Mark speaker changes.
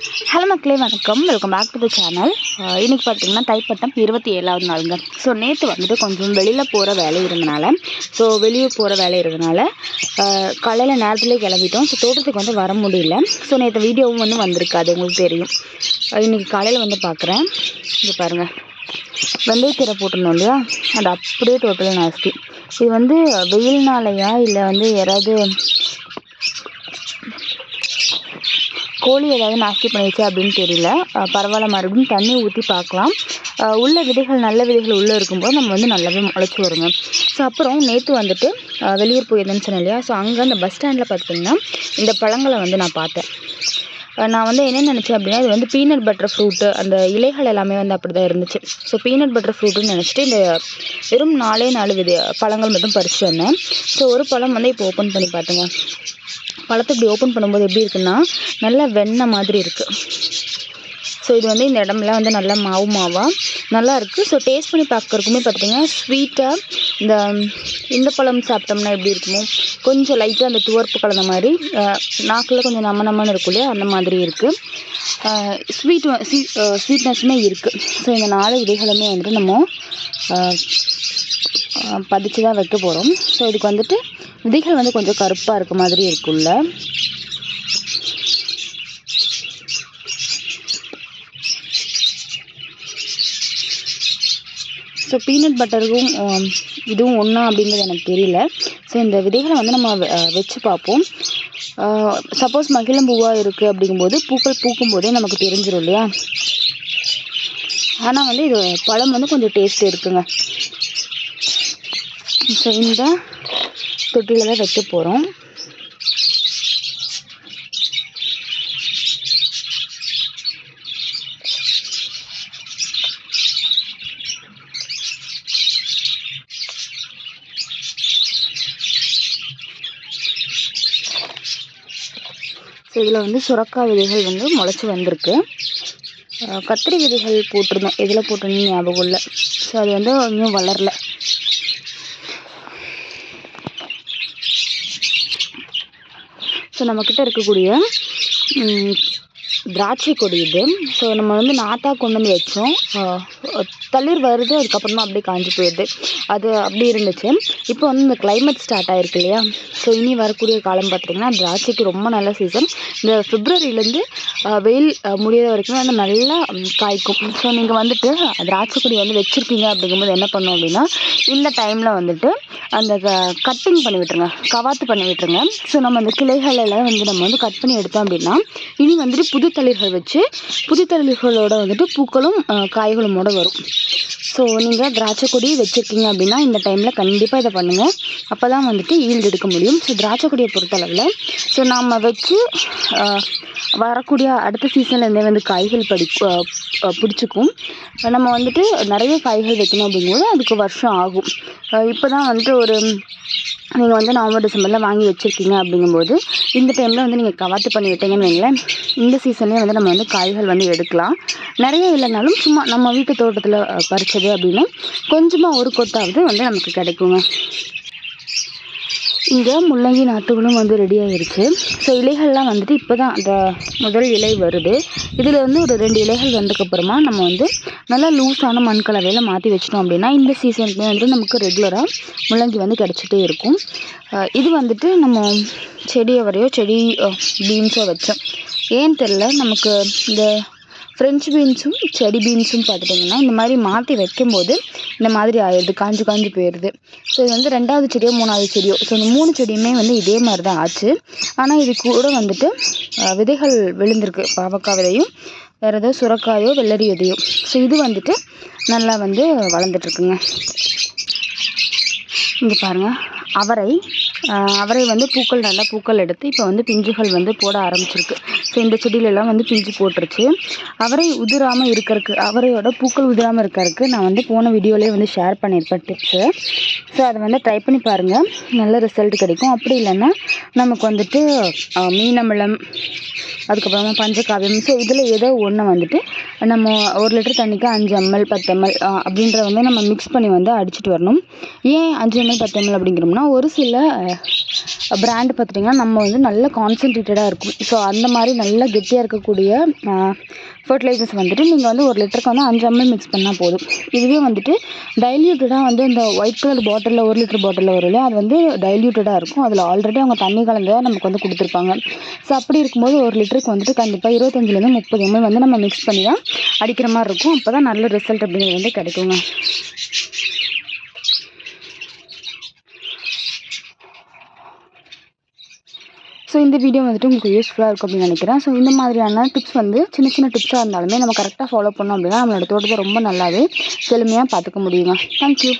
Speaker 1: Hello மக்களே வணக்கம். Welcome back to the channel இன்றைக்கி பார்த்தீங்கன்னா தைப்பட்டம் இருபத்தி ஏழாவது நாளுங்க. ஸோ நேற்று வந்துட்டு கொஞ்சம் வெளியில் போகிற வேலை இருந்தனால ஸோ வெளியே போகிற வேலை இருந்தனால காலையில் நேரத்துலேயே கிளம்பிட்டோம். ஸோ தோட்டத்துக்கு வந்து வர முடியல. ஸோ நேற்று வீடியோவும் வந்து வந்திருக்காது உங்களுக்கு தெரியும். இன்றைக்கி காலையில் வந்து பார்க்குறேன் இது பாருங்கள் வெந்தயக்கீரை போட்டிருந்தோம் இல்லையா? அது அப்படியே டோட்டலாக நாஸ்தி இது வந்து வெயில்னாலையா இல்லை வந்து யாராவது கோழி ஏதாவது நாஸ்தி பண்ணிடுச்சு அப்படின்னு தெரியல. பரவாயில்ல மறுபடியும் தண்ணி ஊற்றி பார்க்கலாம். உள்ள விதைகள் நல்ல விதைகள் உள்ளே இருக்கும்போது நம்ம வந்து நல்லாவே முளைச்சி வருங்க. ஸோ அப்புறம் நேற்று வந்துட்டு வெளியூர் போயிருந்தேன்னு சொன்னேன் இல்லையா? ஸோ அங்கே அந்த பஸ் ஸ்டாண்டில் பார்த்திங்கன்னா இந்த பழங்களை வந்து நான் பார்த்தேன். நான் வந்து என்ன நினச்சேன் அப்படின்னா இது வந்து பீனட் பட்டர் ஃப்ரூட்டு அந்த இலைகள் எல்லாமே வந்து அப்படி தான் இருந்துச்சு ஸோ பீனட் பட்டர் ஃப்ரூட்டுன்னு நினச்சிட்டு இந்த வெறும் நாலே நாலு வித பழங்கள் மட்டும் பறிச்சு வந்தேன். ஸோ ஒரு பழம் வந்து இப்போ ஓப்பன் பண்ணி பார்த்துங்க. பழத்தை இப்படி ஓப்பன் பண்ணும்போது எப்படி இருக்குன்னா நல்லா வெண்ணெய் மாதிரி இருக்குது ஸோ இது வந்து இந்த இடம்லாம் வந்து நல்லா மாவு மாவாக நல்லா இருக்குது ஸோ டேஸ்ட் பண்ணி பார்க்குறதுக்குமே பார்த்தீங்கன்னா ஸ்வீட்டாக இந்த இந்த பழம் சாப்பிட்டோம்னா எப்படி இருக்குமோ கொஞ்சம் லைட்டாக அந்த துவர்ப்பு கலந்த மாதிரி நாக்கில் கொஞ்சம் நம்ம நம்மன்னு இருக்கும் இல்லையா அந்த மாதிரி இருக்குது ஸ்வீட் ஸ்வீட்னஸ்ஸுமே இருக்குது ஸோ இந்த நாலு விதைகளுமே வந்துட்டு நம்ம பதிச்சு தான் வைக்க போகிறோம் ஸோ இதுக்கு வந்துட்டு விதைகள் வந்து கொஞ்சம் கருப்பாக இருக்க மாதிரி இருக்குல்ல ஸோ பீனட் பட்டருக்கும் இதுவும் ஒன்றா அப்படிங்கிறது எனக்கு தெரியல. ஸோ இந்த விதைகளை வந்து நம்ம வச்சு பார்ப்போம். சப்போஸ் மகிழம்பூவாக இருக்குது அப்படிங்கும்போது பூக்கள் பூக்கும் போதே நமக்கு தெரிஞ்சிடும் இல்லையா? ஆனால் வந்து இது பழம் வந்து கொஞ்சம் டேஸ்ட் இருக்குங்க. ஸோ இந்த தொட்டியில் தான் வைக்க போகிறோம் ஸோ இதில் வந்து சுரக்கா விதைகள் வந்து முளைச்சி வந்திருக்கு. கத்திரி விதைகள் போட்டிருந்தோம். எதில் போட்டிருந்தோம் ஞாபகம் இல்லை. ஸோ அது வந்து இன்னும் வளரல. ஸோ நம்மக்கிட்ட இருக்கக்கூடிய திராட்சை கொடி இது ஸோ நம்ம வந்து நாத்தாக கொண்டு வந்து வச்சோம். தளிர் வருது அதுக்கப்புறமா அப்படியே காஞ்சி போயிடுது. அது அப்படி இருந்துச்சு. இப்போ வந்து இந்த கிளைமேட் ஸ்டார்ட் ஆயிருக்கு இல்லையா? ஸோ இனி வரக்கூடிய காலம் பார்த்திங்கன்னா திராட்சைக்கு ரொம்ப நல்ல சீசன் இந்த பிப்ரவரியிலேருந்து வெயில் அஹ், முடியிற வரைக்கும் வந்து நல்லா காய்க்கும். ஸோ நீங்கள் வந்துட்டு திராட்சை கொடி வந்து வச்சுருக்கீங்க அப்படிங்கும்போது என்ன பண்ணோம் அப்படின்னா இந்த டைமில் வந்துட்டு அந்த கட்டிங் பண்ணி விட்டுருங்க. கவாத்து பண்ணி விட்டுருங்க. ஸோ நம்ம அந்த கிளைகளெல்லாம் வந்து நம்ம வந்து கட் பண்ணி எடுத்தோம் அப்படின்னா இனி வந்துட்டு புது புதுத்தளிர்கள் வச்சு புதுத்தளிர்களோட வந்துட்டு பூக்களும் காய்களுமோடு காய்களுமோட வரும். ஸோ நீங்கள் திராட்சை கொடி வச்சுருக்கீங்க அப்படின்னா இந்த டைமில் கண்டிப்பாக இதை பண்ணுங்கள் அப்போ தான் வந்துட்டு ஈல்டு எடுக்க முடியும். ஸோ திராட்சை கொடியை பொறுத்தளவில் ஸோ நாம் வச்சு வரக்கூடிய அடுத்த சீசன்லேருந்தே வந்து காய்கள் படி பிடிச்சிக்கும். நம்ம வந்துட்டு நிறைய காய்கள் வைக்கணும் அப்படிங்கும்போது அதுக்கு வருஷம் ஆகும். இப்போ தான் வந்துட்டு ஒரு நீங்கள் வந்து நவம்பர் டிசம்பரில் வாங்கி வச்சுருக்கீங்க அப்படிங்கும்போது இந்த டைமில் வந்து நீங்கள் கவாத்து பண்ணி விட்டீங்கன்னு வைங்களேன் இந்த சீசன்லேயே வந்து நம்ம வந்து காய்கள் வந்து எடுக்கலாம். நிறைய இல்லைனாலும் சும்மா நம்ம வீட்டு தோட்டத்தில் பறிச்சது அப்படின்னா கொஞ்சமாக ஒரு கொத்தாவது வந்து நமக்கு கிடைக்குங்க. இங்கே முள்ளங்கி நாற்றுகளும் வந்து ரெடி ஆயிருச்சு. ஸோ இலைகள்லாம் வந்துட்டு இப்போ தான் அந்த முதல் இலை வருது. இதில் வந்து ஒரு ரெண்டு இலைகள் வந்ததுக்கப்புறமா நம்ம வந்து நல்லா லூஸான மண் கலவையில் மாற்றி வச்சிட்டோம் அப்படின்னா இந்த சீசனுக்கு வந்து நமக்கு ரெகுலராக முள்ளங்கி வந்து கிடச்சிட்டே இருக்கும். இது வந்துட்டு நம்ம செடியை வரையோ செடி பீன்ஸோ வச்சோம் ஏன்னு தெரில நமக்கு இந்த ஃப்ரெஞ்சு பீன்ஸும் செடி பீன்ஸும் பார்த்துட்டிங்கன்னா இந்த மாதிரி மாற்றி வைக்கும்போது இந்த மாதிரி ஆயிடுது காஞ்சு காஞ்சு போயிடுது. ஸோ இது வந்து ரெண்டாவது செடியோ மூணாவது செடியோ ஸோ இந்த மூணு செடியுமே வந்து இதே மாதிரி தான் ஆச்சு. ஆனால் இது கூட வந்துட்டு விதைகள் விழுந்திருக்கு பாவக்காய் விதையும் வேறு ஏதோ சுரக்காயோ வெள்ளரி விதையோ ஸோ இது வந்துட்டு நல்லா வந்து வளர்ந்துட்டுருக்குங்க இங்கே பாருங்கள் அவரை அவரை வந்து பூக்கள் நல்லா பூக்கள் எடுத்து இப்போ வந்து பிஞ்சுகள் வந்து போட ஆரம்பிச்சிருக்கு. ஸோ இந்த செடியிலலாம் வந்து பிஞ்சு போட்டுருச்சு. அவரை உதிராமல் இருக்கிறதுக்கு அவரையோட பூக்கள் உதிராமல் இருக்கறதுக்கு நான் வந்து போன வீடியோலேயே வந்து ஷேர் பண்ணியிருப்பேன் டிப்ஸு ஸோ அதை வந்து ட்ரை பண்ணி பாருங்கள் நல்ல ரிசல்ட் கிடைக்கும். அப்படி இல்லைன்னா நமக்கு வந்துட்டு மீனமிளம் அதுக்கப்புறமா பஞ்சகாவியம். ஸோ இதில் ஏதோ ஒன்று வந்துட்டு நம்ம ஒரு லிட்டர் தண்ணிக்கு அஞ்சு எம்எல் பத்து எம்எல் அப்படின்றத வந்து நம்ம மிக்ஸ் பண்ணி வந்து அடிச்சிட்டு வரணும். ஏன் அஞ்சு எம்எல் பத்து எம்எல் அப்படிங்கிறோம்னா ஒரு சில பிராண்டு பார்த்துட்டிங்கன்னா நம்ம வந்து நல்ல கான்சென்ட்ரேட்டடாக இருக்கும். ஸோ அந்த மாதிரி நல்ல கெட்டியாக இருக்கக்கூடிய ஃபர்டிலைசர்ஸ் வந்துட்டு நீங்கள் வந்து ஒரு லிட்டருக்கு வந்து அஞ்சு எம்எல் மிக்ஸ் பண்ணால் போதும். இதுவே வந்துட்டு டைல்யூட்டடாக வந்து இந்த ஒயிட் கலர் பாட்டிலில் ஒரு லிட்டர் பாட்டிலில் வரும் இல்லையா அது வந்து டைல்யூட்டடாக இருக்கும். அதில் ஆல்ரெடி அவங்க தண்ணி கலந்து தான் நமக்கு வந்து கொடுத்துருப்பாங்க. ஸோ அப்படி இருக்கும்போது ஒரு லிட்டருக்கு வந்துட்டு கண்டிப்பாக இருபத்தஞ்சிலேருந்து முப்பது எம்எல் வந்து நம்ம மிக்ஸ் பண்ணி தான் அடிக்கிற மாதிரி இருக்கும். அப்போ தான் நல்ல ரிசல்ட் அப்படிங்கிறது வந்து கிடைக்குங்க. ஸோ இந்த வீடியோ வந்துட்டு உங்களுக்கு யூஸ்ஃபுல்லாக இருக்கும் அப்படின்னு நினைக்கிறேன். ஸோ இந்த மாதிரியான டிப்ஸ் வந்து சின்ன சின்ன டிப்ஸாக இருந்தாலுமே நம்ம கரெக்டாக ஃபாலோ பண்ணோம் அப்படின்னா நம்மளோட தோட்டத்தை ரொம்ப நல்லாவே செழுமையாக பார்த்துக்க முடியுங்க. தேங்க்யூ